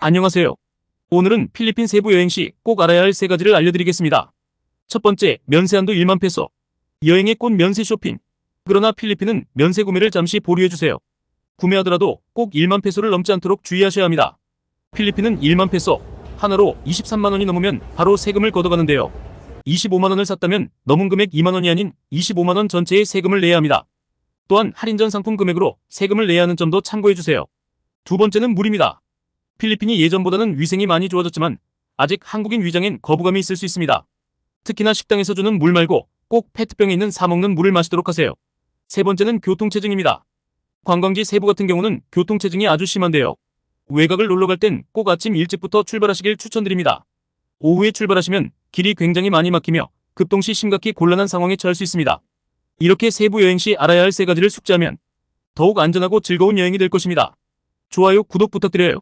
안녕하세요. 오늘은 필리핀 세부 여행 시 꼭 알아야 할 세 가지를 알려드리겠습니다. 첫 번째, 면세한도 1만 페소. 여행의 꽃 면세 쇼핑. 그러나 필리핀은 면세 구매를 잠시 보류해주세요. 구매하더라도 꼭 1만 페소를 넘지 않도록 주의하셔야 합니다. 필리핀은 1만 페소, 하나로 23만 원이 넘으면 바로 세금을 걷어가는데요. 25만 원을 샀다면 넘은 금액 2만 원이 아닌 25만 원 전체의 세금을 내야 합니다. 또한 할인 전 상품 금액으로 세금을 내야 하는 점도 참고해주세요. 두 번째는 물입니다. 필리핀이 예전보다는 위생이 많이 좋아졌지만 아직 한국인 위장엔 거부감이 있을 수 있습니다. 특히나 식당에서 주는 물 말고 꼭 페트병에 있는 사먹는 물을 마시도록 하세요. 세 번째는 교통체증입니다. 관광지 세부 같은 경우는 교통체증이 아주 심한데요. 외곽을 놀러 갈 땐 꼭 아침 일찍부터 출발하시길 추천드립니다. 오후에 출발하시면 길이 굉장히 많이 막히며 급동시 심각히 곤란한 상황에 처할 수 있습니다. 이렇게 세부 여행 시 알아야 할 세 가지를 숙지하면 더욱 안전하고 즐거운 여행이 될 것입니다. 좋아요, 구독 부탁드려요.